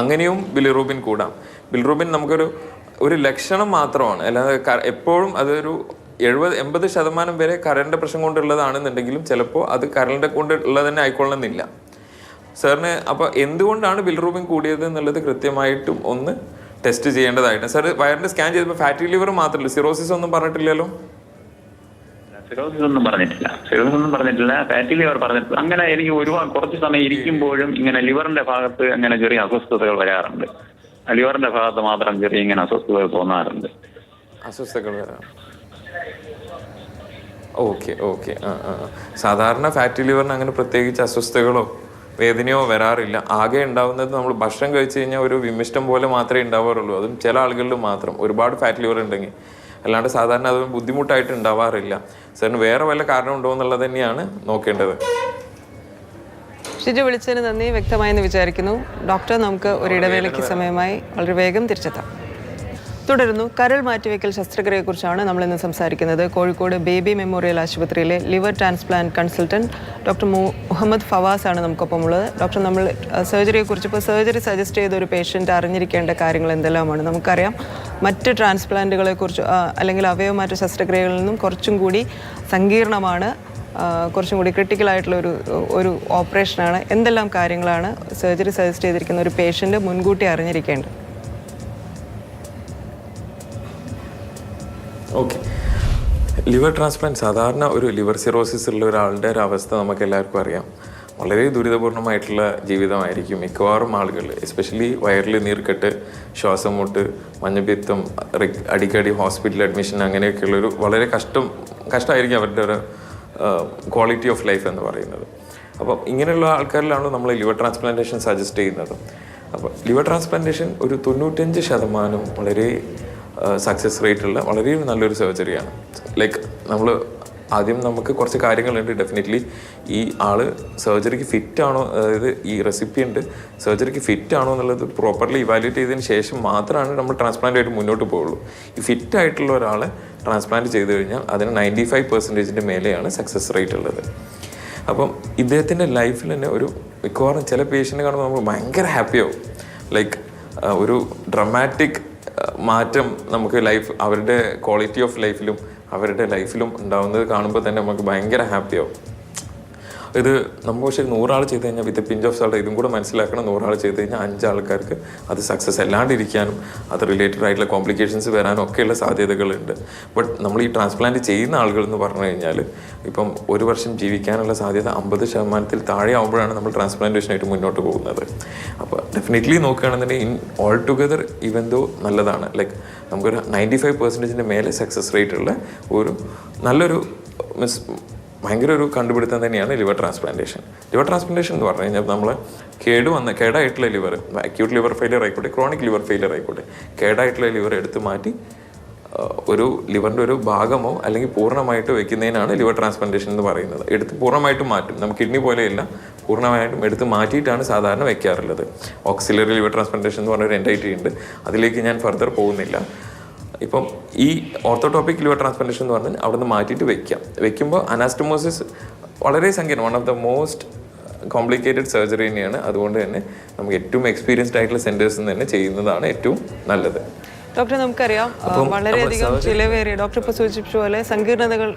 അങ്ങനെയും ബിലിറൂബിൻ കൂടാം. ബിലിറൂബിൻ നമുക്കൊരു ഒരു ലക്ഷണം മാത്രമാണ്. അല്ലാതെ എപ്പോഴും അതൊരു എഴുപത് എൺപത് ശതമാനം വരെ കരളിന്റെ പ്രശ്നം കൊണ്ടുള്ളതാണെന്നുണ്ടെങ്കിലും ചിലപ്പോൾ അത് കരളിന്റെ കൊണ്ട് ഉള്ളത് തന്നെ ആയിക്കൊള്ളുന്നില്ല. സാറിന് അപ്പോൾ എന്തുകൊണ്ടാണ് ബിലിറൂബിൻ കൂടിയത് എന്നുള്ളത് കൃത്യമായിട്ടും ഒന്ന് ടെസ്റ്റ് ചെയ്യേണ്ടതായിട്ട് സാർ വയറിന്റെ സ്കാൻ ചെയ്തപ്പോൾ ഫാറ്റി ലിവർ മാത്രമല്ല സിറോസിസ് ഒന്നും പറഞ്ഞിട്ടില്ലല്ലോ? സിറോസിസ് ഒന്നും പറഞ്ഞിട്ടില്ല. സിറോസിസ് ഒന്നും പറഞ്ഞിട്ടില്ല. ഫാറ്റി ലിവർ പറഞ്ഞിട്ടില്ല അങ്ങനെ എനിക്ക് ഒരുപാട് കുറച്ച് സമയം ഇരിക്കുമ്പോഴും ഇങ്ങനെ ലിവറിന്റെ ഭാഗത്ത് അങ്ങനെ ചെറിയ അസ്വസ്ഥതകൾ വരാറുണ്ട്. ലിവറിന്റെ ഭാഗത്ത് മാത്രം ചെറിയ ഇങ്ങനെ അസ്വസ്ഥതകൾ തോന്നാറുണ്ട്. അസ്വസ്ഥതകൾ വരാം. Okay okay. സാധാരണ ഫാറ്റി ലിവറിന് അങ്ങനെ പ്രത്യേകിച്ച് അസ്വസ്ഥതകളോ വേദനയോ വരാറില്ല. ആകെ ഉണ്ടാവുന്നത് നമ്മൾ ഭക്ഷണം കഴിച്ചു കഴിഞ്ഞാൽ ഒരു വിമിഷ്ടം പോലെ മാത്രമേ ഉണ്ടാവാറുള്ളൂ. അതും ചില ആളുകളിൽ മാത്രം. ഒരുപാട് ഫാറ്റ് ലിവർ ഉണ്ടെങ്കിൽ. അല്ലാണ്ട് സാധാരണ അത് ബുദ്ധിമുട്ടായിട്ട് ഉണ്ടാവാറില്ല. സാറിന് വേറെ വല്ല കാരണം ഉണ്ടോ എന്നുള്ളത് തന്നെയാണ് നോക്കേണ്ടത്. ഷിജു വിളിച്ചതിന് നന്ദി വ്യക്തമായെന്ന് വിചാരിക്കുന്നു. ഡോക്ടർ നമുക്ക് ഒരു ഇടവേളയ്ക്ക് സമയമായി വളരെ വേഗം തിരിച്ചെത്താം. തുടരുന്നു. കരൾ മാറ്റിവെക്കൽ ശസ്ത്രക്രിയയെക്കുറിച്ചാണ് നമ്മൾ ഇന്ന് സംസാരിക്കുന്നത്. കോഴിക്കോട് ബേബി മെമ്മോറിയൽ ആശുപത്രിയിലെ liver transplant consultant doctor Muhammad Fawaz ആണ് നമുക്കൊപ്പം ഉള്ളത് ഡോക്ടർ നമ്മൾ സർജറിയെക്കുറിച്ച് ഇപ്പോൾ സർജറി സജസ്റ്റ് ചെയ്ത ഒരു പേഷ്യന്റ് അറിഞ്ഞിരിക്കേണ്ട കാര്യങ്ങൾ എന്തെല്ലാമാണ്? നമുക്കറിയാം മറ്റ് ട്രാൻസ്പ്ലാന്റുകളെക്കുറിച്ച് കുറിച്ച് അല്ലെങ്കിൽ അവയവമാറ്റ ശസ്ത്രക്രിയകളിൽ നിന്നും കുറച്ചും കൂടി സങ്കീർണമാണ് കുറച്ചും കൂടി ക്രിട്ടിക്കൽ ആയിട്ടുള്ള ഒരു ഒരു ഓപ്പറേഷനാണ്. എന്തെല്ലാം കാര്യങ്ങളാണ് സർജറി സജസ്റ്റ് ചെയ്തിരിക്കുന്ന ഒരു പേഷ്യന്റ് മുൻകൂട്ടി അറിഞ്ഞിരിക്കേണ്ടത്? ഓക്കെ ലിവർ ട്രാൻസ്പ്ലാന്റ് സാധാരണ ഒരു ലിവർ സിറോസിസ് ഉള്ള ഒരാളുടെ ഒരു അവസ്ഥ നമുക്ക് എല്ലാവർക്കും അറിയാം. വളരെ ദുരിതപൂർണമായിട്ടുള്ള ജീവിതമായിരിക്കും മിക്കവാറും ആളുകൾ എസ്പെഷ്യലി വയറിൽ നീർക്കെട്ട് ശ്വാസം മുട്ട് മഞ്ഞപ്പിത്തം അടിക്കടി ഹോസ്പിറ്റൽ അഡ്മിഷൻ അങ്ങനെയൊക്കെയുള്ളൊരു വളരെ കഷ്ടം കഷ്ടമായിരിക്കും അവരുടെ ഒരു ക്വാളിറ്റി ഓഫ് ലൈഫ് എന്ന് പറയുന്നത്. അപ്പം ഇങ്ങനെയുള്ള ആൾക്കാരിലാണ് നമ്മൾ ലിവർ ട്രാൻസ്പ്ലാന്റേഷൻ സജസ്റ്റ് ചെയ്യുന്നത്. അപ്പോൾ ലിവർ ട്രാൻസ്പ്ലാന്റേഷൻ ഒരു തൊണ്ണൂറ്റഞ്ച് ശതമാനം വളരെ സക്സസ് റേറ്റ് ഉള്ള വളരെ നല്ലൊരു സർജറിയാണ് ലൈക്ക് നമ്മൾ ആദ്യം നമുക്ക് കുറച്ച് കാര്യങ്ങളുണ്ട്. ഡെഫിനറ്റ്ലി ഈ ആൾ സർജറിക്ക് ഫിറ്റ് ആണോ? അതായത് ഈ റെസിപ്പി ഉണ്ട്. സർജറിക്ക് ഫിറ്റ് ആണോ എന്നുള്ളത് പ്രോപ്പർലി ഇവാലുവേറ്റ് ചെയ്തതിന് ശേഷം മാത്രമാണ് നമ്മൾ ട്രാൻസ്പ്ലാന്റ് ആയിട്ട് മുന്നോട്ട് പോകുള്ളൂ ഈ ഫിറ്റ് ആയിട്ടുള്ള ഒരാളെ ട്രാൻസ്പ്ലാന്റ് ചെയ്ത് കഴിഞ്ഞാൽ അതിന് നയന്റി ഫൈവ് പെർസെന്റേജിന്റെ മേലെയാണ് സക്സസ് റേറ്റ് ഉള്ളത്. അപ്പം ഇദ്ദേഹത്തിന്റെ ലൈഫിൽ തന്നെ ഒരു മിക്കവാറും ചില പേഷ്യന്റ് കാണുമ്പോൾ നമ്മൾ ഭയങ്കര ഹാപ്പിയാവും ലൈക്ക് ഒരു ഡ്രമാറ്റിക് മാറ്റം നമുക്ക് ലൈഫ് അവരുടെ ക്വാളിറ്റി ഓഫ് ലൈഫിലും അവരുടെ ലൈഫിലും ഉണ്ടാവുന്നത് കാണുമ്പോൾ തന്നെ നമുക്ക് ഭയങ്കര ഹാപ്പിയാവും ഇത് നമ്മൾ പക്ഷേ നൂറാൾ ചെയ്ത് കഴിഞ്ഞാൽ വിത്ത് പിഞ്ച് ഓഫ് സാൾട്ട് ഇതും കൂടെ മനസ്സിലാക്കണം നൂറാൾ ചെയ്ത് കഴിഞ്ഞാൽ അഞ്ച് ആൾക്കാർക്ക് അത് സക്സസ് അല്ലാണ്ടിരിക്കാനും അത് റിലേറ്റഡ് ആയിട്ടുള്ള കോംപ്ലിക്കേഷൻസ് വരാനും ഒക്കെയുള്ള സാധ്യതകളുണ്ട്. ബട്ട് നമ്മൾ ഈ ട്രാൻസ്പ്ലാന്റ് ചെയ്യുന്ന ആളുകൾ എന്ന് പറഞ്ഞു കഴിഞ്ഞാൽ ഇപ്പം ഒരു വർഷം ജീവിക്കാനുള്ള സാധ്യത അമ്പത് ശതമാനത്തിൽ താഴെ ആകുമ്പോഴാണ് നമ്മൾ ട്രാൻസ്പ്ലാന്റേഷനായിട്ട് മുന്നോട്ട് പോകുന്നത്. അപ്പോൾ ഡെഫിനറ്റ്ലി നോക്കുകയാണെന്നുണ്ടെങ്കിൽ ഇൻ ഓൾ ടുഗദർ ഇവൻ ദോ നല്ലതാണ്. ലൈക്ക് നമുക്കൊരു നയന്റി ഫൈവ് പെർസെന്റേജിന്റെ മേലെ സക്സസ് റേറ്റ് ഉള്ള ഒരു നല്ലൊരു മീൻസ് ഭയങ്കര ഒരു കണ്ടുപിടുത്തം തന്നെയാണ് ലിവർ ട്രാൻസ്പ്ലാന്റേഷൻ. ലിവർ ട്രാൻസ്പ്ലാന്റേഷൻ എന്ന് പറഞ്ഞു കഴിഞ്ഞാൽ നമ്മൾ കേട് വന്ന കേടായിട്ടുള്ള ലിവർ അക്യൂട്ട് ലിവർ ഫെയിലിയർ ആയിക്കോട്ടെ ക്രോണിക് ലിവർ ഫെയിലിയർ ആയിക്കോട്ടെ കേടായിട്ടുള്ള ലിവർ എടുത്ത് മാറ്റി ഒരു ലിവറിന്റെ ഒരു ഭാഗമോ അല്ലെങ്കിൽ പൂർണമായിട്ട് വെക്കുന്നതിനാണ് ലിവർ ട്രാൻസ്പ്ലാന്റേഷൻ എന്ന് പറയുന്നത്. എടുത്ത് പൂർണമായിട്ടും മാറ്റും. നമുക്ക് കിഡ്നി പോലെയല്ല പൂർണമായിട്ടും എടുത്ത് മാറ്റിയിട്ടാണ് സാധാരണ വെക്കാറുള്ളത്. ഓക്സിലറി ലിവർ ട്രാൻസ്പ്ലാന്റേഷൻ എന്ന് പറഞ്ഞൊരു എന്റൈറ്റി ഉണ്ട്. അതിലേക്ക് ഞാൻ ഫർദർ പോകുന്നില്ല. ഇപ്പം ഈ ഓർത്തോടോപ്പിക് ലിവർ ട്രാൻസ്പ്ലാന്റേഷൻ എന്ന് പറഞ്ഞാൽ അവിടെ നിന്ന് മാറ്റിയിട്ട് വെക്കാം വെക്കുമ്പോൾ അനാസ്റ്റമോസിസ് വളരെ സങ്കീർണം. One of the most complicated surgery തന്നെയാണ്. അതുകൊണ്ട് തന്നെ നമുക്ക് ഏറ്റവും എക്സ്പീരിയൻസ്ഡ് ആയിട്ടുള്ള സെന്റേഴ്സിൽ നിന്ന് തന്നെ ചെയ്യുന്നതാണ് ഏറ്റവും നല്ലത്. ഡോക്ടർ നമുക്കറിയാം വളരെയധികം ചിലവേറിയ ഡോക്ടർ ഇപ്പോൾ സൂചിപ്പിച്ച പോലെ സങ്കീർണതകൾ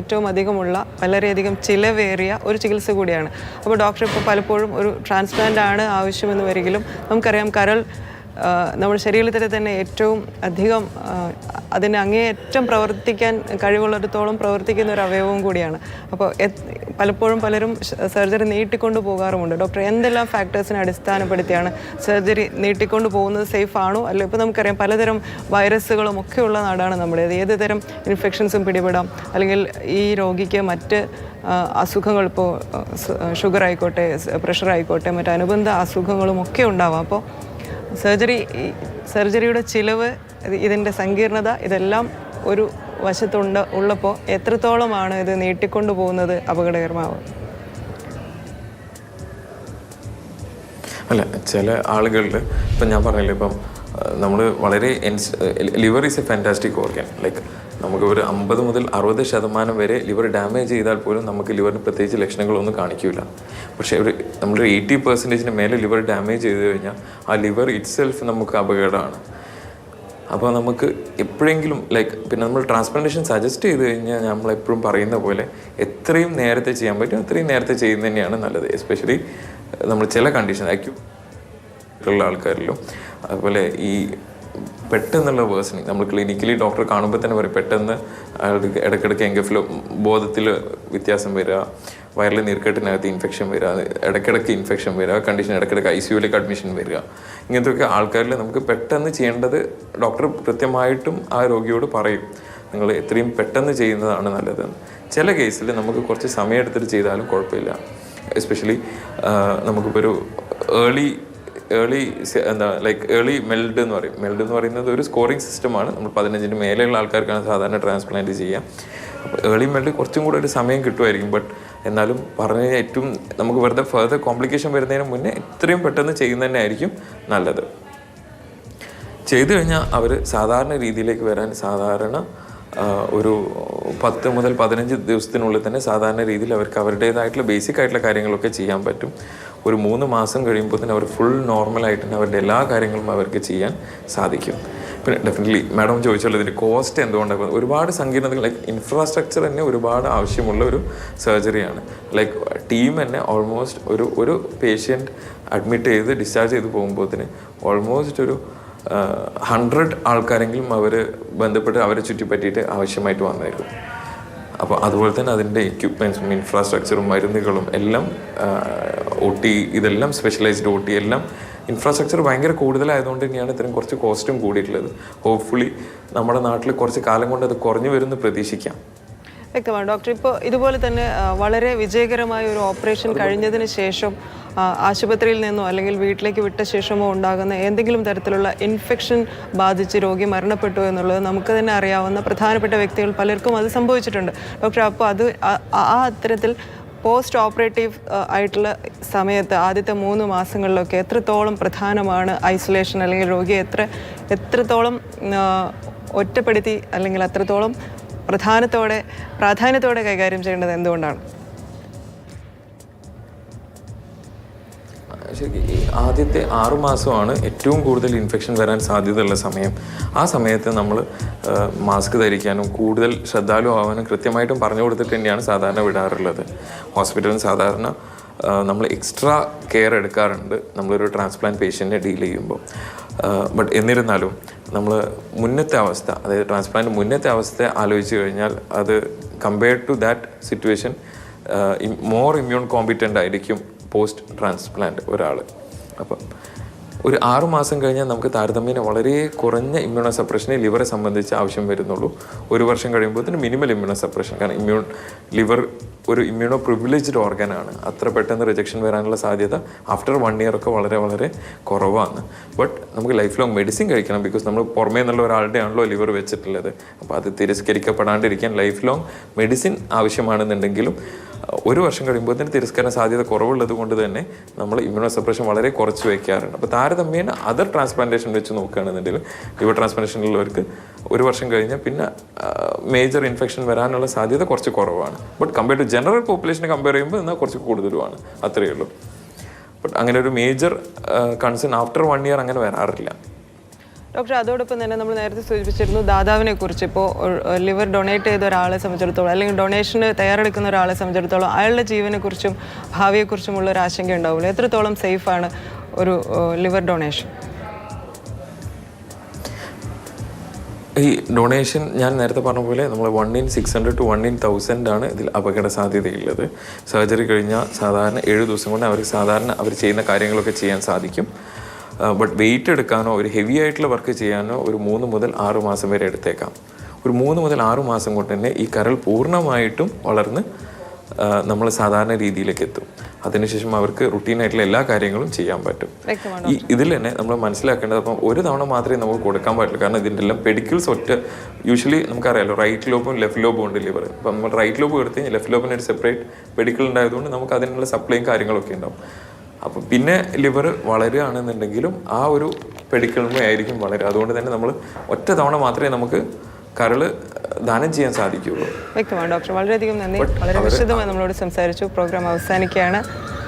ഏറ്റവും അധികമുള്ള വളരെയധികം ചിലവേറിയ ഒരു ചികിത്സ കൂടിയാണ്. അപ്പോൾ ഡോക്ടർ ഇപ്പോൾ പലപ്പോഴും ഒരു ട്രാൻസ്പ്ലാന്റ് ആണ് ആവശ്യമെന്ന് വരികിലും നമുക്കറിയാം കരൾ നമ്മുടെ ശരീരത്തിൽ തന്നെ ഏറ്റവും അധികം അതിനെ അങ്ങേയറ്റം പ്രവർത്തിക്കാൻ കഴിവുള്ളിടത്തോളം പ്രവർത്തിക്കുന്ന ഒരു അവയവവും കൂടിയാണ്. അപ്പോൾ പലപ്പോഴും പലരും സർജറി നീട്ടിക്കൊണ്ട് പോകാറുമുണ്ട്. ഡോക്ടർ എന്തെല്ലാം ഫാക്ടേഴ്സിനെ അടിസ്ഥാനപ്പെടുത്തിയാണ് സർജറി നീട്ടിക്കൊണ്ട് പോകുന്നത്? സേഫ് ആണോ? അല്ല ഇപ്പോൾ നമുക്കറിയാം പലതരം വൈറസുകളും ഒക്കെ ഉള്ള നാടാണ് നമ്മുടേത് ഏത് തരം ഇൻഫെക്ഷൻസും പിടിപെടാം. അല്ലെങ്കിൽ ഈ രോഗിക്ക് മറ്റ് അസുഖങ്ങൾ ഇപ്പോൾ ഷുഗർ ആയിക്കോട്ടെ പ്രഷർ ആയിക്കോട്ടെ മറ്റ് അനുബന്ധ അസുഖങ്ങളും ഒക്കെ ഉണ്ടാവാം. അപ്പോൾ സർജറി സർജറിയുടെ ചിലവ് ഇത് ഇതിന്റെ സങ്കീർണത ഇതെല്ലാം ഒരു വശത്തുണ്ട് ഉള്ളപ്പോൾ എത്രത്തോളമാണ് ഇത് നീട്ടിക്കൊണ്ടു പോകുന്നത് അപകടകരമാവുക അല്ല ചില ആളുകളിൽ ഇപ്പം ഞാൻ പറഞ്ഞില്ലേ ഇപ്പം നമ്മൾ വളരെ liver is a fantastic organ. Like നമുക്ക് ഒരു അമ്പത് മുതൽ അറുപത് ശതമാനം വരെ ലിവർ ഡാമേജ് ചെയ്താൽ പോലും നമുക്ക് ലിവറിന് പ്രത്യേകിച്ച് ലക്ഷണങ്ങളൊന്നും കാണിക്കില്ല പക്ഷേ ഒരു നമ്മളൊരു എയ്റ്റി പെർസെന്റേജിന് മേലെ ലിവർ ഡാമേജ് ചെയ്ത് കഴിഞ്ഞാൽ ആ ലിവർ ഇറ്റ്സെൽഫ് നമുക്ക് അപകടമാണ്. അപ്പോൾ നമുക്ക് എപ്പോഴെങ്കിലും ലൈക്ക് പിന്നെ നമ്മൾ ട്രാൻസ്പ്ലാന്റേഷൻ സജസ്റ്റ് ചെയ്ത് കഴിഞ്ഞാൽ നമ്മളെപ്പോഴും പറയുന്ന പോലെ എത്രയും നേരത്തെ ചെയ്യാൻ പറ്റും അത്രയും നേരത്തെ ചെയ്യുന്നത് തന്നെയാണ് നല്ലത്. എസ്പെഷ്യലി നമ്മൾ ചില കണ്ടീഷൻ ഉള്ള ആൾക്കാരിലും. അതുപോലെ ഈ പെട്ടെന്നുള്ള വേഴ്സണിങ് നമ്മൾ ക്ലിനിക്കലി ഡോക്ടർ കാണുമ്പോൾ തന്നെ പറയും പെട്ടെന്ന് അയാൾക്ക് ഇടയ്ക്കിടയ്ക്ക് എങ്കഫിലോ ബോധത്തിൽ വ്യത്യാസം വരിക വയറിൽ നീർക്കെട്ടിനകത്ത് ഇൻഫെക്ഷൻ വരിക ഇടയ്ക്കിടയ്ക്ക് ഇൻഫെക്ഷൻ വരിക കണ്ടീഷൻ ഇടയ്ക്കിടയ്ക്ക് ഐ സിയുലേക്ക് അഡ്മിഷൻ വരിക ഇങ്ങനത്തെയൊക്കെ ആൾക്കാരിൽ നമുക്ക് പെട്ടെന്ന് ചെയ്യേണ്ടത് ഡോക്ടർ കൃത്യമായിട്ടും ആ രോഗിയോട് പറയും. നിങ്ങൾ എത്രയും പെട്ടെന്ന് ചെയ്യുന്നതാണ് നല്ലതെന്ന്. ചില കേസിൽ നമുക്ക് കുറച്ച് സമയം എടുത്തിട്ട് ചെയ്താലും കുഴപ്പമില്ല. എസ്പെഷ്യലി നമുക്കിപ്പോൾ ഒരു ഏർലി ഏർലി എന്താ ലൈക്ക് ഏർലി മെൽഡ് എന്ന് പറയും. മെൽഡ് എന്ന് പറയുന്നത് ഒരു സ്കോറിംഗ് സിസ്റ്റമാണ് നമ്മൾ പതിനഞ്ചിന് മേലെയുള്ള ആൾക്കാർക്കാണ് സാധാരണ ട്രാൻസ്പ്ലാന്റ് ചെയ്യുക അപ്പോൾ ഏർലി മെൽഡ് കുറച്ചും കൂടെ ഒരു സമയം കിട്ടുമായിരിക്കും. ബട്ട് എന്നാലും പറഞ്ഞു കഴിഞ്ഞാൽ ഏറ്റവും നമുക്ക് വെറുതെ ഫർദർ കോംപ്ലിക്കേഷൻ വരുന്നതിന് മുന്നേ എത്രയും പെട്ടെന്ന് ചെയ്യുന്നത് തന്നെ ആയിരിക്കും നല്ലത്. ചെയ്തു കഴിഞ്ഞാൽ അവർ സാധാരണ രീതിയിലേക്ക് വരാൻ സാധാരണ ഒരു പത്ത് മുതൽ പതിനഞ്ച് ദിവസത്തിനുള്ളിൽ തന്നെ സാധാരണ രീതിയിൽ അവർക്ക് അവരുടേതായിട്ടുള്ള ബേസിക് ആയിട്ടുള്ള കാര്യങ്ങളൊക്കെ ചെയ്യാൻ പറ്റും. ഒരു മൂന്ന് മാസം കഴിയുമ്പോൾ തന്നെ അവർ ഫുൾ നോർമലായിട്ട് തന്നെ അവരുടെ എല്ലാ കാര്യങ്ങളും അവർക്ക് ചെയ്യാൻ സാധിക്കും. പിന്നെ ഡെഫിനറ്റ്ലി മാഡം ചോദിച്ചുള്ള ഇതിന്റെ കോസ്റ്റ് എന്തുകൊണ്ടാണ് ഒരുപാട് സങ്കീർണതകൾ ലൈക്ക് ഇൻഫ്രാസ്ട്രക്ചർ തന്നെ ഒരുപാട് ആവശ്യമുള്ള ഒരു സർജറിയാണ് ലൈക്ക് ടീം തന്നെ ഓൾമോസ്റ്റ് ഒരു ഒരു പേഷ്യന്റ് അഡ്മിറ്റ് ചെയ്ത് ഡിസ്ചാർജ് ചെയ്ത് പോകുമ്പോഴത്തിന് ഓൾമോസ്റ്റ് ഒരു ഹൺഡ്രഡ് ആൾക്കാരെങ്കിലും അവർ ബന്ധപ്പെട്ട് അവരെ ചുറ്റിപ്പറ്റിയിട്ട് ആവശ്യമായിട്ട് വന്നായിരുന്നു അപ്പോൾ അതുപോലെ തന്നെ അതിന്റെ എക്യുപ്മെന്റ്സും ഇൻഫ്രാസ്ട്രക്ചറും മരുന്നുകളും എല്ലാം ഒ ടി ഇതെല്ലാം സ്പെഷ്യലൈസ്ഡ് ഒ ടി എല്ലാം ഇൻഫ്രാസ്ട്രക്ചർ ഭയങ്കര കൂടുതലായതുകൊണ്ട് തന്നെയാണ് ഇത്രയും കുറച്ച് കോസ്റ്റും കൂടിയിട്ടുള്ളത്. ഹോപ്പ്ഫുള്ളി നമ്മുടെ നാട്ടിൽ കുറച്ച് കാലം കൊണ്ട് അത് കുറഞ്ഞു വരുമെന്ന് പ്രതീക്ഷിക്കാം. വ്യക്തമാണ്. ഡോക്ടർ ഇപ്പോൾ ഇതുപോലെ തന്നെ വളരെ വിജയകരമായ ഒരു ഓപ്പറേഷൻ കഴിഞ്ഞതിന് ശേഷം ആശുപത്രിയിൽ നിന്നോ അല്ലെങ്കിൽ വീട്ടിലേക്ക് വിട്ട ശേഷമോ ഉണ്ടാകുന്ന എന്തെങ്കിലും തരത്തിലുള്ള ഇൻഫെക്ഷൻ ബാധിച്ച് രോഗി മരണപ്പെട്ടു എന്നുള്ളത് നമുക്ക് തന്നെ അറിയാവുന്ന പ്രധാനപ്പെട്ട വ്യക്തികൾ പലർക്കും അത് സംഭവിച്ചിട്ടുണ്ട്. ഡോക്ടർ അപ്പോൾ അത് ആ- ആ അത്തരത്തിൽ പോസ്റ്റ് ഓപ്പറേറ്റീവ് ആയിട്ടുള്ള സമയത്ത് ആദ്യത്തെ മൂന്ന് മാസങ്ങളിലൊക്കെ എത്രത്തോളം പ്രധാനമാണ് ഐസൊലേഷൻ അല്ലെങ്കിൽ രോഗിയെ എത്ര എത്രത്തോളം ഒറ്റപ്പെടുത്തി അല്ലെങ്കിൽ അത്രത്തോളം പ്രധാനത്തോടെ പ്രാധാന്യത്തോടെ കൈകാര്യം ചെയ്യേണ്ടത് എന്തുകൊണ്ടാണ്? ശരി ഈ ആദ്യത്തെ ആറു മാസമാണ് ഏറ്റവും കൂടുതൽ ഇൻഫെക്ഷൻ വരാൻ സാധ്യതയുള്ള സമയം. ആ സമയത്ത് നമ്മൾ മാസ്ക് ധരിക്കാനും കൂടുതൽ ശ്രദ്ധാലു ആവാനും കൃത്യമായിട്ടും പറഞ്ഞു കൊടുത്തിട്ട് തന്നെയാണ് സാധാരണ വിടാറുള്ളത്. ഹോസ്പിറ്റലിൽ സാധാരണ നമ്മൾ എക്സ്ട്രാ കെയർ എടുക്കാറുണ്ട് നമ്മളൊരു ട്രാൻസ്പ്ലാന്റ് പേഷ്യന്റിനെ ഡീൽ ചെയ്യുമ്പോൾ. ബട്ട് എന്നിരുന്നാലും നമ്മൾ മുന്നത്തെ അവസ്ഥ അതായത് ട്രാൻസ്പ്ലാന്റ് മുന്നത്തെ അവസ്ഥ ആലോചിച്ച് കഴിഞ്ഞാൽ അത് compared to that situation more immune competent ആയിരിക്കും പോസ്റ്റ് ട്രാൻസ്പ്ലാന്റ് ഒരാൾ അപ്പം ഒരു ആറു മാസം കഴിഞ്ഞാൽ നമുക്ക് താരതമ്യേന വളരെ കുറഞ്ഞ ഇമ്മ്യൂണോ സപ്രഷനെ ലിവറെ സംബന്ധിച്ച് ആവശ്യം വരുന്നുള്ളൂ. ഒരു വർഷം കഴിയുമ്പോൾ മിനിമൽ ഇമ്മ്യൂണോ സപ്രഷൻ. കാരണം ഇമ്മ്യൂൺ ലിവർ ഒരു ഇമ്മ്യൂണോ പ്രിവിലേജ്ഡ് ഓർഗനാണ്. അത്ര പെട്ടെന്ന് റിജക്ഷൻ വരാനുള്ള സാധ്യത ആഫ്റ്റർ വൺ ഇയർ ഒക്കെ വളരെ വളരെ കുറവാണ്. ബട്ട് നമുക്ക് ലൈഫ് ലോങ് മെഡിസിൻ കഴിക്കണം ബിക്കോസ് നമ്മൾ പുറമേ നിന്നുള്ള ഒരാളുടെ ആണല്ലോ ലിവർ വെച്ചിട്ടുള്ളത്. അപ്പോൾ അത് തിരസ്കരിക്കപ്പെടാണ്ടിരിക്കാൻ ലൈഫ് ലോങ് മെഡിസിൻ ആവശ്യമാണെന്നുണ്ടെങ്കിലും ഒരു വർഷം കഴിയുമ്പോൾ തന്നെ തിരസ്കരണ സാധ്യത കുറവുള്ളത് കൊണ്ട് തന്നെ നമ്മൾ ഇമ്മ്യൂണോ സപ്രഷൻ വളരെ കുറച്ച് വയ്ക്കാറുണ്ട്. അപ്പോൾ താരതമ്യേന അതർ ട്രാൻസ്പ്ലാന്റേഷൻ വെച്ച് നോക്കുകയാണെന്നുണ്ടെങ്കിൽ ലിവർ ട്രാൻസ്പ്ലാന്റേഷനിലുള്ളവർക്ക് ഒരു വർഷം കഴിഞ്ഞാൽ പിന്നെ മേജർ ഇൻഫെക്ഷൻ വരാനുള്ള സാധ്യത കുറച്ച് കുറവാണ്. ബട്ട് കമ്പയർ ടു ജനറൽ പോപ്പുലേഷനെ കമ്പയർ ചെയ്യുമ്പോൾ എന്നാൽ കുറച്ച് കൂടുതലുമാണ്. അത്രയേ ഉള്ളൂ. ബട്ട് അങ്ങനെ ഒരു major concern after one year അങ്ങനെ വരാറില്ല. ഡോക്ടർ അതോടൊപ്പം തന്നെ നമ്മൾ നേരത്തെ സൂചിപ്പിച്ചിരുന്നു ദാതാവിനെ കുറിച്ച്. ഇപ്പോൾ ലിവർ ഡൊണേറ്റ് ചെയ്ത ഒരാളെ സംബന്ധിച്ചിടത്തോളം അല്ലെങ്കിൽ ഡൊണേഷന് തയ്യാറെടുക്കുന്ന ഒരാളെ സംബന്ധിച്ചിടത്തോളം അയാളുടെ ജീവനെക്കുറിച്ചും ഭാവിയെക്കുറിച്ചുമുള്ള ഒരു ആശങ്ക ഉണ്ടാവില്ല എത്രത്തോളം സേഫാണ് ഒരു ലിവർ ഡൊണേഷൻ? ഈ ഡൊണേഷൻ ഞാൻ നേരത്തെ പറഞ്ഞ പോലെ നമ്മൾ one in six hundred to one in thousand ആണ് ഇതിൽ അപകട സാധ്യതയുള്ളത്. സർജറി കഴിഞ്ഞാൽ സാധാരണ ഏഴ് ദിവസം കൊണ്ട് അവർ സാധാരണ അവർ ചെയ്യുന്ന കാര്യങ്ങളൊക്കെ ചെയ്യാൻ സാധിക്കും. ബട്ട് വെയിറ്റ് എടുക്കാനോ ഒരു ഹെവി ആയിട്ടുള്ള വർക്ക് ചെയ്യാനോ ഒരു മൂന്ന് മുതൽ ആറ് മാസം വരെ എടുത്തേക്കാം. ഒരു മൂന്ന് മുതൽ ആറ് മാസം കൊണ്ട് തന്നെ ഈ കരൾ പൂർണമായിട്ടും വളർന്ന് നമ്മൾ സാധാരണ രീതിയിലേക്ക് എത്തും. അതിനുശേഷം അവർക്ക് റുട്ടീനായിട്ടുള്ള എല്ലാ കാര്യങ്ങളും ചെയ്യാൻ പറ്റും. ഈ ഇതിൽ തന്നെ നമ്മൾ മനസ്സിലാക്കേണ്ടത് അപ്പം ഒരു തവണ മാത്രമേ നമുക്ക് കൊടുക്കാൻ പറ്റുള്ളൂ കാരണം ഇതിന്റെ എല്ലാം പെഡിക്കിൾസ് ഒറ്റ യൂഷ്വലി നമുക്കറിയാലോ റൈറ്റ് ലോബും ലെഫ്റ്റ് ലോബും ഉണ്ട് ലിവർ അപ്പം നമ്മൾ റൈറ്റ് ലോബ് എടുത്ത് കഴിഞ്ഞാൽ ലെഫ്റ്റ് ലോബിന് ഒരു സെപ്പറേറ്റ് പെഡിക്കിൾ ഉണ്ടായതുകൊണ്ട് നമുക്ക് അതിനുള്ള സപ്ലൈയും കാര്യങ്ങളൊക്കെ ഉണ്ടാവും. അപ്പം പിന്നെ ലിവർ വളരുകയാണെന്നുണ്ടെങ്കിലും ആ ഒരു പെഡിക്കിൾമേ ആയിരിക്കും വളരുക. അതുകൊണ്ട് തന്നെ നമ്മൾ ഒറ്റ തവണ മാത്രമേ നമുക്ക് കരൾ ദാനം ചെയ്യാൻ സാധിക്കുകയുള്ളൂ. വ്യക്തമാണ്. ഡോക്ടർ വളരെയധികം നന്ദി. വളരെ വിശദമായി നമ്മളോട് സംസാരിച്ചു. പ്രോഗ്രാം അവസാനിക്കുകയാണ്.